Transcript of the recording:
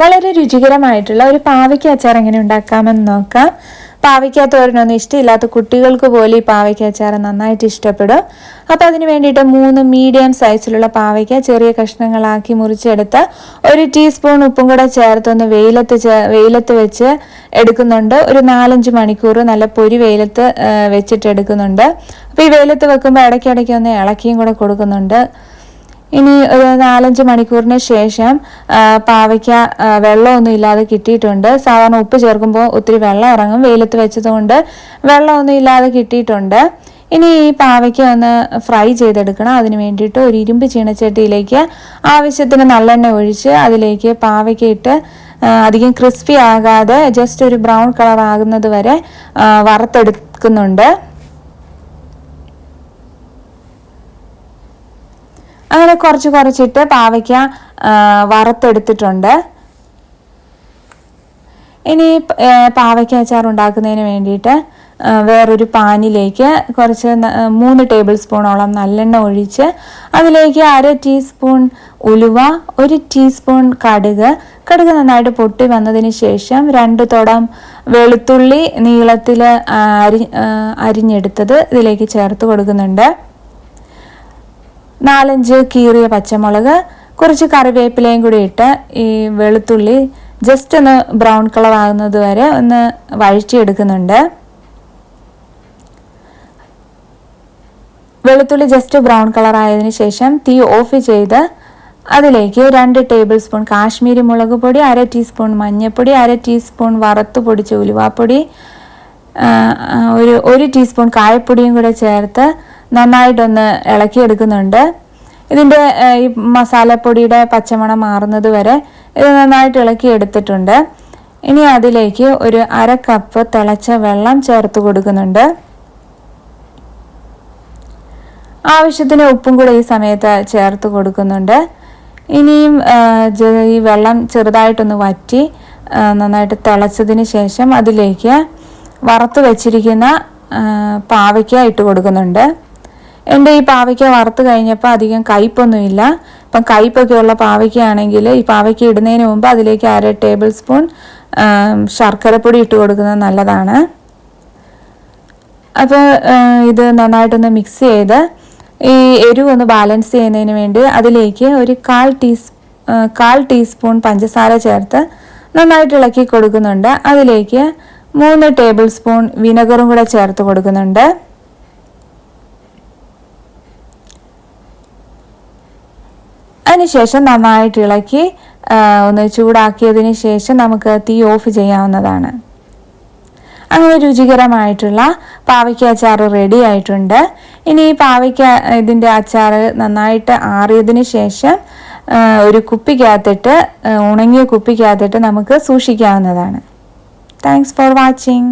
വളരെ രുചികരമായിട്ടുള്ള ഒരു പാവയ്ക്ക അച്ചാർ എങ്ങനെ ഉണ്ടാക്കാമെന്ന് നോക്കാം. പാവയ്ക്ക തോരനൊന്നും ഇഷ്ടമില്ലാത്ത കുട്ടികൾക്ക് പോലും ഈ പാവയ്ക്ക അച്ചാർ നന്നായിട്ട് ഇഷ്ടപ്പെടും. അപ്പോൾ അതിന് വേണ്ടിയിട്ട് മൂന്ന് മീഡിയം സൈസിലുള്ള പാവയ്ക്ക ചെറിയ കഷ്ണങ്ങളാക്കി മുറിച്ചെടുത്ത് ഒരു ടീസ്പൂൺ ഉപ്പും കൂടെ ചേർത്തൊന്ന് വെയിലത്ത് വെയിലത്ത് വെച്ച് എടുക്കുന്നുണ്ട്. ഒരു നാലഞ്ച് മണിക്കൂർ നല്ല പൊരി വെയിലത്ത് വെച്ചിട്ട് എടുക്കുന്നുണ്ട്. അപ്പോൾ ഈ വെയിലത്ത് വെക്കുമ്പോൾ ഇടയ്ക്കിടയ്ക്ക് ഒന്ന് ഇളക്കിയും കൂടെ കൊടുക്കുന്നുണ്ട്. ഇനി ഒരു നാലഞ്ച് മണിക്കൂറിന് ശേഷം പാവയ്ക്ക വെള്ളമൊന്നും ഇല്ലാതെ കിട്ടിയിട്ടുണ്ട്. സാധാരണ ഉപ്പ് ചേർക്കുമ്പോൾ ഒത്തിരി വെള്ളം ഇറങ്ങും. വെയിലത്ത് വെച്ചതുകൊണ്ട് വെള്ളമൊന്നും ഇല്ലാതെ കിട്ടിയിട്ടുണ്ട്. ഇനി ഈ പാവയ്ക്ക ഒന്ന് ഫ്രൈ ചെയ്തെടുക്കണം. അതിന് വേണ്ടിയിട്ട് ഒരു ഇരുമ്പ് ചീനച്ചട്ടിയിലേക്ക് ആവശ്യത്തിന് നല്ലെണ്ണ ഒഴിച്ച് അതിലേക്ക് പാവയ്ക്ക ഇട്ട് അധികം ക്രിസ്പി ആകാതെ ജസ്റ്റ് ഒരു ബ്രൗൺ കളർ ആകുന്നത് വരെ വറുത്തെടുക്കുന്നുണ്ട്. അങ്ങനെ കുറച്ച് കുറച്ചിട്ട് പാവയ്ക്ക വറുത്തെടുത്തിട്ടുണ്ട്. ഇനി പാവയ്ക്ക അച്ചാർ ഉണ്ടാക്കുന്നതിന് വേണ്ടിയിട്ട് വേറൊരു പാനിലേക്ക് കുറച്ച് മൂന്ന് ടേബിൾ സ്പൂണോളം നല്ലെണ്ണ ഒഴിച്ച് അതിലേക്ക് അര ടീസ്പൂൺ ഉലുവ ഒരു ടീസ്പൂൺ കടുക്. കടുക് നന്നായിട്ട് പൊട്ടി വന്നതിന് ശേഷം രണ്ട് തുടം വെളുത്തുള്ളി നീളത്തിൽ അരി അരിഞ്ഞെടുത്തത് ഇതിലേക്ക് ചേർത്ത് കൊടുക്കുന്നുണ്ട്. നാലഞ്ച് കീറിയ പച്ചമുളക് കുറച്ച് കറിവേപ്പിലയും കൂടി ഇട്ട് ഈ വെളുത്തുള്ളി ജസ്റ്റ് ഒന്ന് ബ്രൗൺ കളർ ആകുന്നത് വരെ ഒന്ന് വഴറ്റിയെടുക്കുന്നുണ്ട്. വെളുത്തുള്ളി ജസ്റ്റ് ബ്രൗൺ കളർ ആയതിന് ശേഷം തീ ഓഫ് ചെയ്ത് അതിലേക്ക് രണ്ട് ടേബിൾ സ്പൂൺ കാശ്മീരി മുളക് പൊടി അര ടീസ്പൂൺ മഞ്ഞൾപ്പൊടി അര ടീസ്പൂൺ വറുത്ത് പൊടിച്ച ഉലുവാപ്പൊടി ഒരു ഒരു ടീസ്പൂൺ കായപ്പൊടിയും കൂടെ ചേർത്ത് നന്നായിട്ടൊന്ന് ഇളക്കിയെടുക്കുന്നുണ്ട്. ഇതിന്റെ ഈ മസാലപ്പൊടിയുടെ പച്ചമണം മാറുന്നത് വരെ ഇത് നന്നായിട്ട് ഇളക്കി എടുത്തിട്ടുണ്ട് ഇനി അതിലേക്ക് ഒരു അര കപ്പ് തിളച്ച വെള്ളം ചേർത്ത് കൊടുക്കുന്നുണ്ട്. ആവശ്യത്തിന് ഉപ്പും കൂടെ ഈ സമയത്ത് ചേർത്ത് കൊടുക്കുന്നുണ്ട്. ഇനിയും ഈ വെള്ളം ചെറുതായിട്ടൊന്ന് വറ്റി നന്നായിട്ട് തിളച്ചതിന് ശേഷം അതിലേക്ക് വറുത്ത് വെച്ചിരിക്കുന്ന പാവയ്ക്ക ഇട്ട് കൊടുക്കുന്നുണ്ട്. എന്റെ ഈ പാവയ്ക്ക വറുത്ത് കഴിഞ്ഞപ്പോൾ അധികം കയ്പൊന്നുമില്ല ഇപ്പം കയ്പൊക്കെ ഉള്ള പാവയ്ക്കയാണെങ്കിൽ ഈ പാവയ്ക്ക ഇടുന്നതിന് മുമ്പ് അതിലേക്ക് അര ടേബിൾ സ്പൂൺ ശർക്കരപ്പൊടി ഇട്ട് കൊടുക്കുന്നത് നല്ലതാണ്. അപ്പോൾ ഇത് നന്നായിട്ടൊന്ന് മിക്സ് ചെയ്ത് ഈ എരിവ് ഒന്ന് ബാലൻസ് ചെയ്യുന്നതിന് വേണ്ടി അതിലേക്ക് ഒരു കാൽ ടീസ് കാൽ ടീസ്പൂൺ പഞ്ചസാര ചേർത്ത് നന്നായിട്ട് ഇളക്കി കൊടുക്കുന്നുണ്ട്. അതിലേക്ക് മൂന്ന് ടേബിൾ സ്പൂൺ വിനെഗറും കൂടെ ചേർത്ത് കൊടുക്കുന്നുണ്ട്. അതിനുശേഷം നന്നായിട്ട് ഇളക്കി ഒന്ന് ചൂടാക്കിയതിന് ശേഷം നമുക്ക് തീ ഓഫ് ചെയ്യാവുന്നതാണ്. അങ്ങനെ രുചികരമായിട്ടുള്ള പാവയ്ക്ക അച്ചാർ റെഡി ആയിട്ടുണ്ട്. ഇനി ഈ പാവയ്ക്ക ഇതിന്റെ അച്ചാർ നന്നായിട്ട് ആറിയതിന് ശേഷം ഒരു കുപ്പിക്കകത്തിട്ട് ഉണങ്ങിയ കുപ്പിക്കകത്തിട്ട് നമുക്ക് സൂക്ഷിക്കാവുന്നതാണ്. Thanks for watching